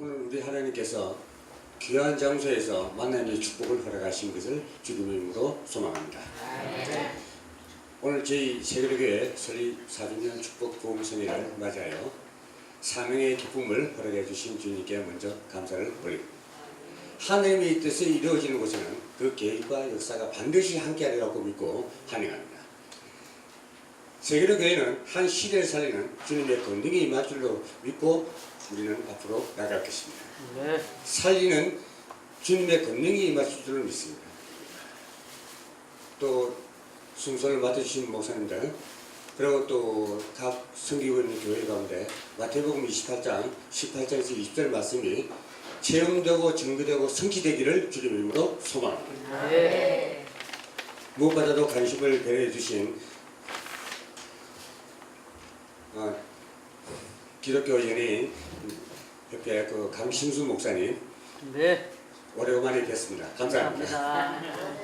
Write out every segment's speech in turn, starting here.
오늘 우리 하나님께서 귀한 장소에서 만남의 축복을 허락하신 것을 주님의 이름으로 소망합니다. 오늘 저희 세계교회 설립 4주년 축복 보험 생일을 맞아요. 사명의 기쁨을 허락해 주신 주님께 먼저 감사를 올립니다. 하나님의 뜻이 이루어지는 곳에는 그 계획과 역사가 반드시 함께하리라고 믿고 환영합니다. 세계로 교회는 한 시대를 살리는 주님의 권능이 임할 줄로 믿고 우리는 앞으로 나갈 것입니다. 네. 살리는 주님의 권능이 임할 줄로 믿습니다. 또 순서를 맡아주신 목사님들 그리고 또 각 성기원 교회 가운데 마태복음 28장 18장에서 20절 말씀이 체험되고 증거되고 성취되기를 주님 이름으로 소망합니다. 네. 무엇보다도 관심을 배려해 주신 어, 기독교 연예인 협회 그 강신수 목사님 네. 오래간만에 뵙습니다. 감사합니다. 감사합니다.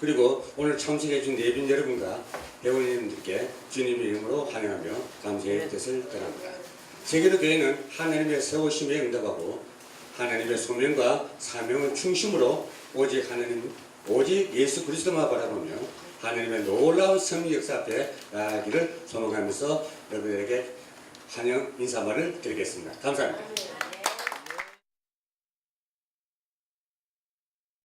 그리고 오늘 참석해 준 예빈 여러분과 회원님들께 주님의 이름으로 환영하며 감사의 뜻을 전합니다. 세계도 교회는 하나님의 세우심에 응답하고 하나님의 소명과 사명을 중심으로 오직 하나님 오직 예수 그리스도만 바라보며 하나님의 놀라운 성리 역사 앞에 나아가기를 소망하면서 여러분에게 환영 인사말을 드리겠습니다. 감사합니다.